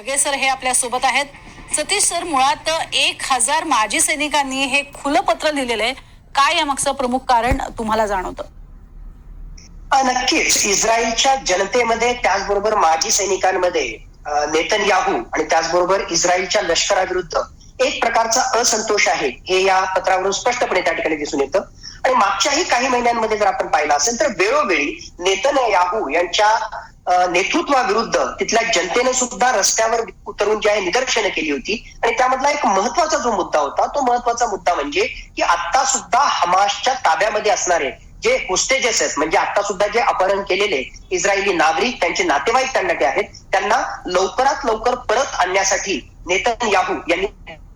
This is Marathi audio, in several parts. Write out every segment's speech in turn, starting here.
ढगे सर हे आपल्यासोबत आहेत. सतीश सर मुळात एक हजार माजी सैनिकांनी हे खुलं पत्र लिहिलेलं आहे. काय यामागचं प्रमुख कारण तुम्हाला जाणवतं? नक्कीच. इस्रायलच्या जनतेमध्ये त्याचबरोबर माजी सैनिकांमध्ये नेतन याहू आणि त्याचबरोबर इस्रायलच्या लष्कराविरुद्ध एक प्रकारचा असंतोष आहे. हे या पत्रावरून स्पष्टपणे त्या ठिकाणी दिसून येतं. आणि मागच्याही काही महिन्यांमध्ये जर आपण पाहिलं असेल तर वेळोवेळी नेतन्याहू यांच्या नेतृत्वाविरुद्ध तिथल्या जनतेने सुद्धा रस्त्यावर उतरून जी आहे निदर्शनं केली होती. आणि त्यामधला एक महत्त्वाचा जो मुद्दा होता तो महत्त्वाचा मुद्दा म्हणजे की आता सुद्धा हमासच्या ताब्यामध्ये असणारे जे होस्टेजेस आहेत म्हणजे आता सुद्धा जे अपहरण केलेले इस्रायली नागरिक त्यांचे नातेवाईक त्यांना आहेत त्यांना लवकरात लवकर परत आणण्यासाठी नेतन्याहू यांनी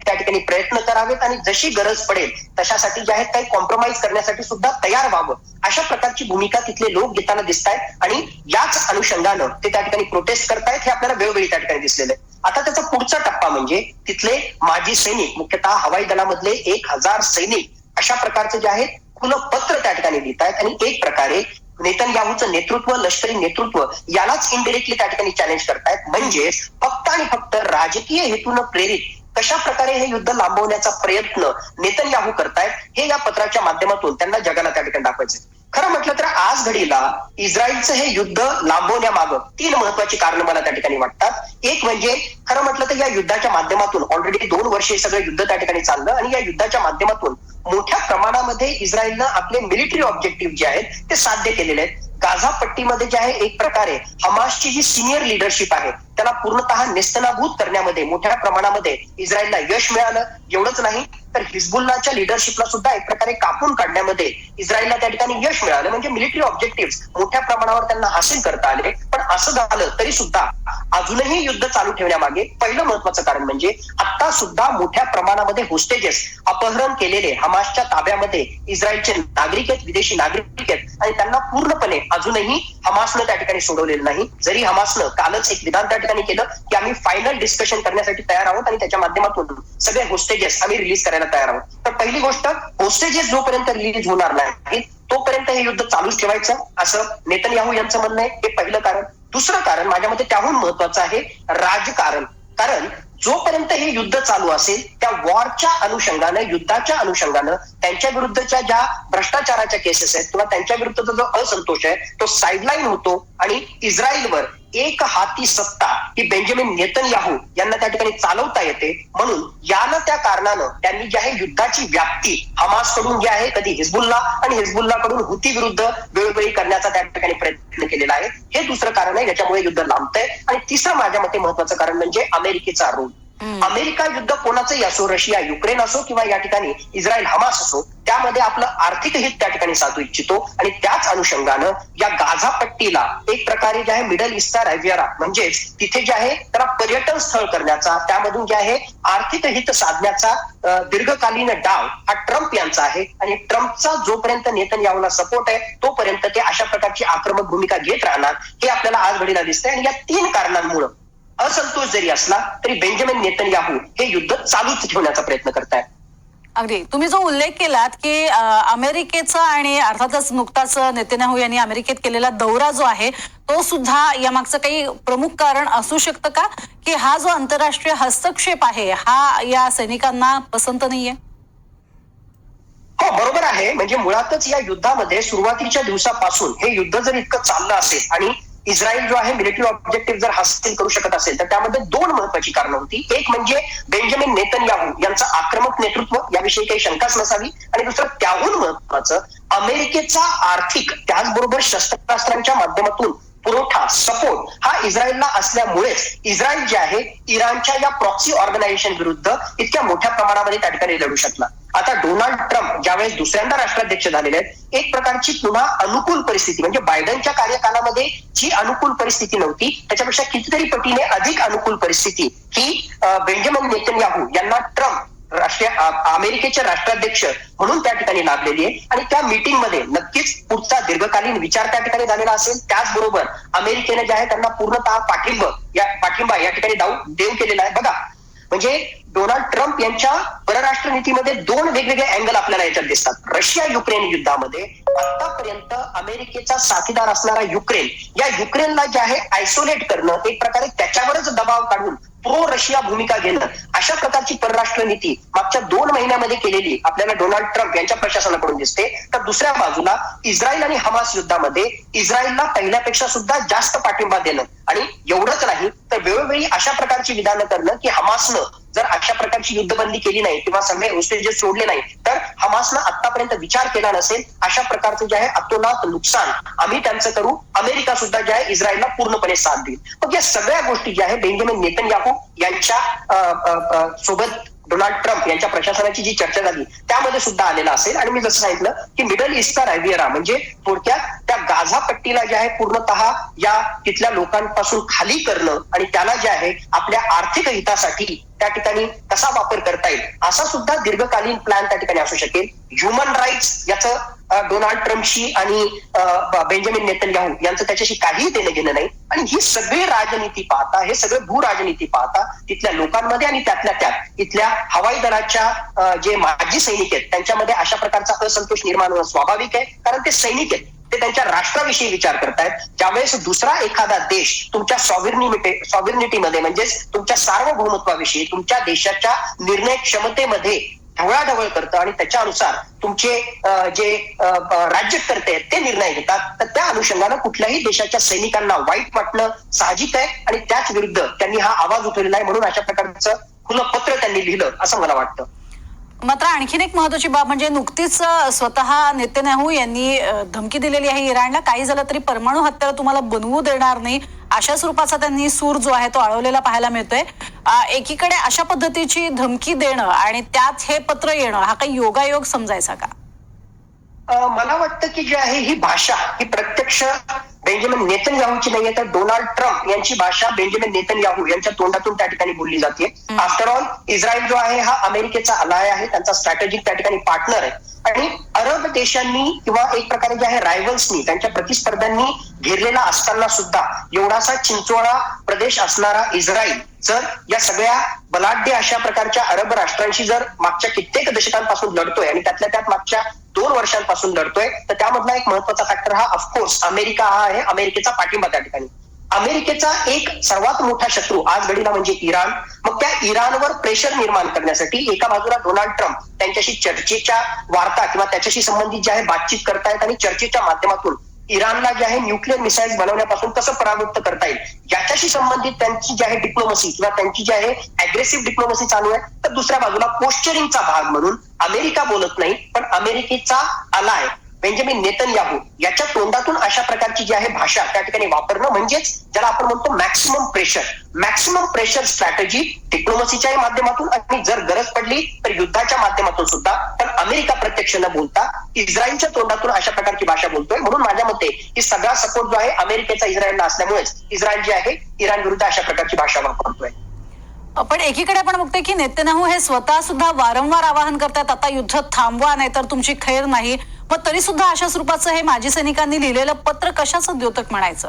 त्या ठिकाणी प्रयत्न करावेत आणि जशी गरज पडेल तशासाठी जे आहेत काही कॉम्प्रोमाइज करण्यासाठी सुद्धा तयार व्हावं. अशा प्रकारची भूमिका तिथले लोक घेताना दिसत आहेत आणि याच अनुषंगानं ते त्या ठिकाणी प्रोटेस्ट करतायत हे आपल्याला वेळोवेळी त्या ठिकाणी दिसलेलं आहे. आता त्याचा पुढचा टप्पा म्हणजे तिथले माजी सैनिक मुख्यतः हवाई दलामधले एक हजार सैनिक अशा प्रकारचे जे आहेत खुलं पत्र त्या ठिकाणी लिहित आहेत आणि एक प्रकारे नेतन्याहूचं नेतृत्व लष्करी नेतृत्व यालाच इनडिरेक्टली त्या ठिकाणी चॅलेंज करतायत. म्हणजेच फक्त आणि फक्त राजकीय हेतून प्रेरित कशा प्रकारे हे युद्ध लांबवण्याचा प्रयत्न नेतन्याहू करतायत हे या पत्राच्या माध्यमातून त्यांना जगाला त्या ठिकाणी दाखवायचं खरं म्हटलं तर आज घडीला इस्रायलचं हे युद्ध लांबवण्यामागं तीन महत्वाची कारणं मला त्या ठिकाणी वाटतात. एक म्हणजे खरं म्हटलं तर या युद्धाच्या माध्यमातून ऑलरेडी दोन वर्ष सगळं युद्ध त्या ठिकाणी चाललं आणि या युद्धाच्या माध्यमातून मोठ्या प्रमाणामध्ये इस्रायलनं आपले मिलिटरी ऑब्जेक्टिव्ह जे आहेत ते साध्य केलेले आहेत. गाझा पट्टीमध्ये जे आहे एक प्रकारे हमासची जी सिनियर लिडरशिप आहे त्याला पूर्णतः नेस्तनाभूत करण्यामध्ये मोठ्या प्रमाणामध्ये इस्रायलला यश मिळालं. एवढंच नाही तर हिजबुल्लाच्या लिडरशिपला सुद्धा एक प्रकारे कापून काढण्यामध्ये इस्रायलला त्या ठिकाणी यश मिळालं. म्हणजे मिलिटरी ऑब्जेक्टिव्ह मोठ्या प्रमाणावर त्यांना हासिल करता आले. पण असं झालं तरी सुद्धा अजूनही युद्ध चालू ठेवण्यामागे पहिलं महत्वाचं कारण म्हणजे आता सुद्धा मोठ्या प्रमाणामध्ये होस्टेजेस अपहरण केलेले हमासच्या ताब्यामध्ये इस्रायलचे नागरिक आहेत विदेशी नागरिक आहेत आणि त्यांना पूर्णपणे अजूनही हमासनं त्या ठिकाणी सोडवलेलं नाही. जरी हमासनं कालच एक विधान त्या ठिकाणी केलं की आम्ही फायनल डिस्कशन करण्यासाठी तयार आहोत आणि त्याच्या माध्यमातून सगळे होस्टेजेस आम्ही रिलीज करायला तयार आहोत. तर पहिली गोष्ट होस्टेजेस जोपर्यंत रिलीज होणार नाही तोपर्यंत हे युद्ध चालूच ठेवायचं. असं नेतन्याहू यांचं म्हणणं आहे. हे पहिलं कारण. दुसरं कारण माझ्या मते त्याहून महत्वाचं आहे राजकारण. कारण जोपर्यंत हे युद्ध चालू असेल त्या वॉरच्या अनुषंगानं युद्धाच्या अनुषंगानं त्यांच्या विरुद्धच्या ज्या भ्रष्टाचाराच्या केसेस आहेत किंवा त्यांच्या विरुद्धचा जो असंतोष आहे तो साईडलाईन होतो आणि इस्रायलवर एक हाती सत्ता ही बेंजामिन नेतन्याहू यांना त्या ठिकाणी चालवता येते. म्हणून यानं त्या कारणानं त्यांनी जी आहे युद्धाची व्याप्ती हमासकडून जी आहे कधी हिजबुल्ला आणि हिजबुल्ला कडून हुती विरुद्ध वेळोवेळी करण्याचा त्या ठिकाणी प्रयत्न केलेला आहे. हे दुसरं कारण आहे याच्यामुळे युद्ध लांबतंय. आणि तिसरं माझ्या मते महत्वाचं कारण म्हणजे अमेरिकेचा रोल. अमेरिका युद्ध कोणाचंही असो रशिया युक्रेन असो किंवा या ठिकाणी इस्रायल हमास असो त्यामध्ये आपलं आर्थिक हित त्या ठिकाणी साधू इच्छितो. आणि त्याच अनुषंगानं या गाझा पट्टीला एक प्रकारे जे आहे मिडल ईस्टचा रॅव्हियारा म्हणजेच तिथे जे आहे त्याला पर्यटन स्थळ करण्याचा त्यामधून जे आहे आर्थिक हित साधण्याचा दीर्घकालीन डाव हा ट्रम्प यांचा आहे. आणि ट्रम्पचा जोपर्यंत नेतन्याहूला सपोर्ट आहे तोपर्यंत ते अशा प्रकारची आक्रमक भूमिका घेत राहणार हे आपल्याला आज घडीला दिसतंय. आणि या तीन कारणांमुळे असंतोष जरी असला तरी बेंजामिन नेतन्याहू हे युद्ध चालूच ठेवण्याचा प्रयत्न करतायत. अगदी. तुम्ही जो उल्लेख केलात की अमेरिकेचा आणि अर्थातच नुकताच नेतन्याहू यांनी अमेरिकेत केलेला दौरा जो आहे तो सुद्धा यामागचं काही प्रमुख कारण असू शकतं का? की हा जो आंतरराष्ट्रीय हस्तक्षेप आहे हा या सैनिकांना पसंत नाहीये? हो बरोबर आहे. म्हणजे मुळातच या युद्धामध्ये सुरुवातीच्या दिवसापासून हे युद्ध जर इतकं चाललं असेल आणि इस्रायल जो आहे मिलिटरी ऑब्जेक्टिव्ह जर हासिल करू शकत असेल तर त्यामध्ये दोन महत्वाची कारणं होती. एक म्हणजे बेंजामिन नेतन्याहू यांचं आक्रमक नेतृत्व याविषयी काही शंकाच नसावी. आणि दुसरं त्याहून महत्वाचं अमेरिकेचा आर्थिक त्याचबरोबर शस्त्रास्त्रांच्या माध्यमातून पुरवठा सपोर्ट हा इस्रायलला असल्यामुळेच इस्रायल जे आहे इराणच्या या प्रॉक्सी ऑर्गनायझेशन विरुद्ध इतक्या मोठ्या प्रमाणामध्ये त्या ठिकाणी लढू शकला. आता डोनाल्ड ट्रम्प ज्यावेळेस दुसऱ्यांदा राष्ट्राध्यक्ष झालेले आहेत एक प्रकारची पुन्हा अनुकूल परिस्थिती म्हणजे बायडनच्या कार्यकालामध्ये जी अनुकूल परिस्थिती नव्हती त्याच्यापेक्षा कितीतरी पटीने अधिक अनुकूल परिस्थिती ही अं, बेंजामिन नेतन्याहू यांना ट्रम्प राष्ट्रीय अमेरिकेचे राष्ट्राध्यक्ष म्हणून त्या ठिकाणी लाभलेली आहे. आणि त्या मीटिंगमध्ये नक्कीच पुढचा दीर्घकालीन विचार त्या ठिकाणी झालेला असेल. त्याचबरोबर अमेरिकेने जे आहे त्यांना पूर्णतः पाठिंबा या पाठिंबा या ठिकाणी दाऊ देव केलेला आहे. बघा म्हणजे डोनाल्ड ट्रम्प यांच्या परराष्ट्र नीतीमध्ये दोन वेगवेगळे अँगल आपल्याला याच्यात दिसतात. रशिया युक्रेन युद्धामध्ये आतापर्यंत अमेरिकेचा साथीदार असणारा युक्रेन या युक्रेनला जे आहे आयसोलेट करणं एक प्रकारे त्याच्यावरच दबाव काढून प्रो रशिया भूमिका घेणं अशा प्रकारची परराष्ट्र नीती मागच्या दोन महिन्यामध्ये केलेली आपल्याला डोनाल्ड ट्रम्प यांच्या प्रशासनाकडून दिसते. तर दुसऱ्या बाजूला इस्रायल आणि हमास युद्धामध्ये इस्रायलला पहिल्यापेक्षा सुद्धा जास्त पाठिंबा देणं आणि एवढंच नाही तर वेळोवेळी अशा प्रकारची विधानं करणं की हमासनं जर अशा प्रकारची युद्धबंदी केली नाही किंवा सगळे होस्टेजेस सोडले नाही तर हमासनं आतापर्यंत विचार केला नसेल अशा प्रकारचं जे आहे अतोनात नुकसान आम्ही त्यांचं करू अमेरिका सुद्धा जे आहे इस्रायलला पूर्णपणे साथ देईल. मग या सगळ्या गोष्टी ज्या आहे बेंजामिन नेतन्याहू यांच्या सोबत डोनाल्ड ट्रम्प यांच्या प्रशासनाची जी चर्चा झाली त्यामध्ये सुद्धा आलेला असेल. आणि मी जसं सांगितलं की मिडल ईस्टचा रॅवियरा म्हणजे थोडक्यात त्या गाझा पट्टीला जे आहे पूर्णतः या तिथल्या लोकांपासून खाली करणं आणि त्याला जे आहे आपल्या आर्थिक हितासाठी त्या ठिकाणी कसा वापर करता येईल असा सुद्धा दीर्घकालीन प्लॅन त्या ठिकाणी असू शकेल. ह्युमन राईट्स याचं डोनाल्ड ट्रम्पशी आणि बेंजामिन नेतन्याहू यांचं त्याच्याशी काहीही देणं घेणं नाही. आणि ही सगळी राजनीती पाहता हे सगळे भू राजनीती पाहता तिथल्या लोकांमध्ये आणि त्यातल्या त्यात इथल्या हवाई दलाच्या जे माजी सैनिक आहेत त्यांच्यामध्ये अशा प्रकारचा असंतोष निर्माण होणं स्वाभाविक आहे. कारण ते सैनिक आहेत. ते त्यांच्या राष्ट्राविषयी विचार करतायत. ज्यावेळेस दुसरा एखादा देश तुमच्या सॉव्हर्निमिटे म्हणजेच तुमच्या सार्वभौमत्वाविषयी तुमच्या देशाच्या निर्णय क्षमतेमध्ये ढवळाढवळ करतं आणि त्याच्यानुसार तुमचे जे राज्यकर्ते आहेत ते निर्णय घेतात. तर त्या अनुषंगानं कुठल्याही देशाच्या सैनिकांना वाईट वाटणं साहजिक आहे आणि त्याच विरुद्ध त्यांनी हा आवाज उठवलेला आहे म्हणून अशा प्रकारचं खुलं पत्र त्यांनी लिहिलं असं मला वाटतं. मात्र आणखीन एक महत्वाची बाब म्हणजे नुकतीच स्वतः नेतन्याहू यांनी धमकी दिलेली आहे इराणला. काही झालं तरी परमाणु हत्यार तुम्हाला बनवू देणार नाही अशा स्वरूपाचा त्यांनी सूर जो आहे तो अळवलेला पाहायला मिळतोय. एकीकडे अशा पद्धतीची धमकी देणं आणि त्यात हे पत्र येणं हा काही योगायोग समजायचा का? मला वाटतं की जी आहे ही भाषा ही प्रत्यक्ष बेंजामिन नेतन्याहूची नाहीये तर डोनाल्ड ट्रम्प यांची भाषा बेंजामिन नेतन्याहू यांच्या तोंडातून त्या ठिकाणी बोलली जाते. आफ्टर ऑल इस्रायल जो आहे हा अमेरिकेचा अलाय आहे त्यांचा स्ट्रॅटेजिक त्या ठिकाणी पार्टनर आहे. आणि अरब देशांनी किंवा एक प्रकारे जे आहे रायव्हल्सनी त्यांच्या प्रतिस्पर्ध्यांनी घेरलेला असताना सुद्धा एवढासा चिंचोळा प्रदेश असणारा इस्रायल जर या सगळ्या बलाढ्य अशा प्रकारच्या अरब राष्ट्रांशी जर मागच्या कित्येक दशकांपासून लढतोय आणि त्यातल्या त्यात मागच्या दोन वर्षांपासून लढतोय तर त्यामधला एक महत्त्वाचा फॅक्टर हा ऑफकोर्स अमेरिका हा आहे अमेरिकेचा पाठिंबा त्या ठिकाणी. अमेरिकेचा एक सर्वात मोठा शत्रू आज घडीला म्हणजे इराण. मग त्या इराणवर प्रेशर निर्माण करण्यासाठी एका बाजूला डोनाल्ड ट्रम्प त्यांच्याशी चर्चेच्या वार्ता किंवा त्याच्याशी संबंधित जे आहे बातचीत करतायत आणि चर्चेच्या माध्यमातून इराणला जे आहे न्यूक्लिअर मिसाईल बनवण्यापासून कसं परावृत्त करता येईल? याच्याशी संबंधित त्यांची जी आहे डिप्लोमसी किंवा त्यांची जी आहे अग्रेसिव्ह डिप्लोमसी चालू आहे तर दुसऱ्या बाजूला पोस्चरिंगचा भाग म्हणून अमेरिका बोलत नाही पण अमेरिकेचा आलाय बेंजामिन नेतन्याहू याच्या तोंडातून अशा प्रकारची जी आहे भाषा त्या ठिकाणी वापरणं म्हणजेच ज्याला आपण म्हणतो maximum pressure maximum pressure strategy डिप्लोमसीच्याही माध्यमातून आणि जर गरज पडली तर युद्धाच्या माध्यमातून सुद्धा. पण अमेरिका प्रत्यक्ष न बोलता इस्रायलच्या तोंडातून अशा प्रकारची भाषा बोलतोय. म्हणून माझ्या मते की सगळा सपोर्ट जो आहे अमेरिकेचा इस्रायलला असल्यामुळेच इस्रायल जे आहे इराण विरुद्ध अशा प्रकारची भाषा वापरतोय. पण एकीकडे आपण बघतोय की नेतन्याहू हे स्वतः सुद्धा वारंवार आवाहन करतात आता युद्ध थांबवा नाही तर तुमची खैर नाही. पण तरी सुद्धा अशा स्वरूपाचं हे माजी सैनिकांनी लिहिलेलं पत्र कशाचं द्योतक म्हणायचं?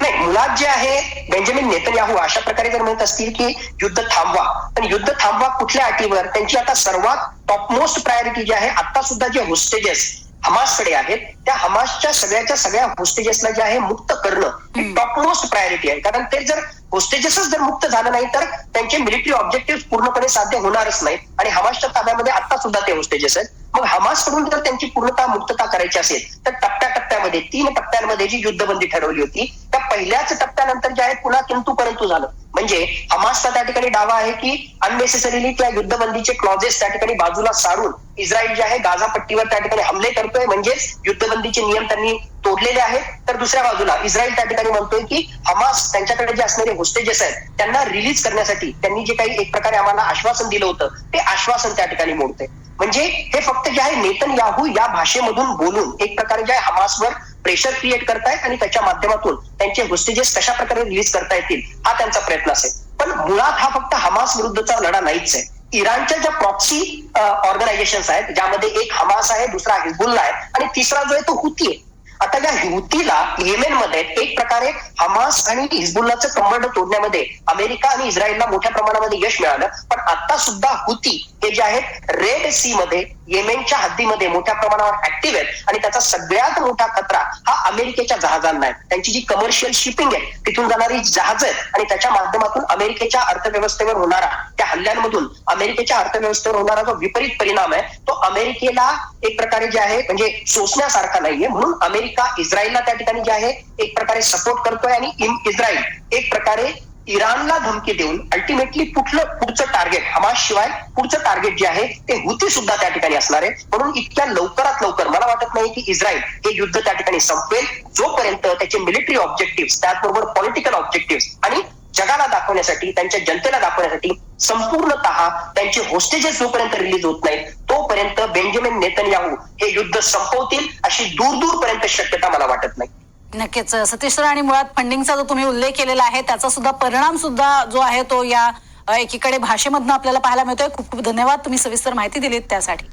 नाही मुळात जे आहे बेंजामिन नेतन्याहू अशा प्रकारे जर म्हणत असतील की युद्ध थांबवा. पण युद्ध थांबवा कुठल्या अटीवर? त्यांची आता सर्वात टॉपमोस्ट प्रायोरिटी जी आहे आता सुद्धा जे होस्टेजेस हमासकडे आहेत. त्या हमासच्या सगळ्याच्या सगळ्या होस्टेजेसला जे आहे मुक्त करणं ही टॉपमोस्ट प्रायोरिटी आहे. कारण ते जर होस्टेजेसच जर मुक्त झालं नाही तर त्यांचे मिलिटरी ऑब्जेक्टिव्ह पूर्णपणे साध्य होणारच नाहीत. आणि हमासच्या ताब्यामध्ये आता सुद्धा ते होस्टेजेस आहेत. मग हमासकडून जर त्यांची पूर्णतः मुक्तता करायची असेल तर टप्प्याटप्प्यामध्ये तीन टप्प्यांमध्ये जी युद्धबंदी ठरवली होती पहिल्याच टप्प्यानंतर जे आहे पुन्हा किंतु परंतु झालं. म्हणजे हमासचा त्या ठिकाणी दावा आहे की अननेसेसरीली त्या युद्धबंदीचे क्लॉजेस त्या ठिकाणी बाजूला सारून इस्रायल जे आहे गाझा पट्टीवर त्या ठिकाणी हमले करतोय. म्हणजेच युद्धबंदीचे नियम त्यांनी तोडलेले आहेत. तर दुसऱ्या बाजूला इस्रायल त्या ठिकाणी म्हणतोय की हमास त्यांच्याकडे जे असणारे होस्टेजेस आहेत त्यांना रिलीज करण्यासाठी त्यांनी जे काही एक प्रकारे आम्हाला आश्वासन दिलं होतं ते आश्वासन त्या ठिकाणी मोडते म्हणजे हे फक्त जे आहे नेतन याहू या भाषेमधून बोलून एक प्रकारे जे आहे हमासवर प्रेशर क्रिएट करतायत आणि त्याच्या माध्यमातून त्यांचे होस्टेजेस कशा प्रकारे रिलीज करता येतील हा त्यांचा प्रयत्न असेल. पण मुळात हा फक्त हमास विरुद्धचा लढा नाहीच आहे. इराणच्या ज्या प्रॉक्सी ऑर्गनायझेशन आहेत ज्यामध्ये एक हमास आहे दुसरा हिजबुल्ला आहे आणि तिसरा जो आहे तो हुती आहे. आता या युतीला येमेनमध्ये एक प्रकारे हमास आणि हिजबुल्लाचं कंबरड तोडण्यामध्ये अमेरिका आणि इस्रायलला मोठ्या प्रमाणामध्ये यश मिळालं. पण आता सुद्धा हुती हे जे आहेत रेड सी मध्ये येमेनच्या हद्दीमध्ये मोठ्या प्रमाणावर ऍक्टिव्ह आहेत आणि त्याचा सगळ्यात मोठा खतरा हा अमेरिकेच्या जहाजांना आहे. त्यांची जी कमर्शियल शिपिंग आहे तिथून जाणारी जहाज आहेत आणि त्याच्या माध्यमातून अमेरिकेच्या अर्थव्यवस्थेवर होणारा त्या हल्ल्यांमधून अमेरिकेच्या अर्थव्यवस्थेवर होणारा जो विपरीत परिणाम आहे तो अमेरिकेला एक प्रकारे जे आहे म्हणजे सोसण्यासारखा नाहीये. म्हणून अमेरिका इस्रायलला त्या ठिकाणी जे आहे एक प्रकारे सपोर्ट करतोय आणि इन- इस्रायल एक प्रकारे इराणला धमकी देऊन अल्टिमेटली कुठलं पुढचं टार्गेट हमास शिवाय पुढचं टार्गेट जे आहे ते हुती सुद्धा त्या ठिकाणी असणार आहे. म्हणून इतक्या लवकरात लवकर मला वाटत नाही की इस्रायल हे युद्ध त्या ठिकाणी संपवेल जोपर्यंत त्याचे मिलिटरी ऑब्जेक्टिव्ह त्याचबरोबर पॉलिटिकल ऑब्जेक्टिव्ह आणि जगाला दाखवण्यासाठी त्यांच्या जनतेला दाखवण्यासाठी संपूर्णतः त्यांचे होस्टेजेस जोपर्यंत रिलीज होत नाहीत तोपर्यंत बेंजामिन नेतन्याहू हे युद्ध संपवतील अशी दूर दूरपर्यंत शक्यता मला वाटत नाही. नक्कीच सतीश सर आणि मुळात फंडिंगचा जो तुम्ही उल्लेख केलेला आहे त्याचा सुद्धा परिणाम सुद्धा जो आहे तो या एकीकडे भाषेमधनं आपल्याला पाहायला मिळतोय. खूप खूप धन्यवाद. तुम्ही सविस्तर माहिती दिलीत त्यासाठी.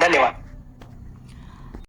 धन्यवाद.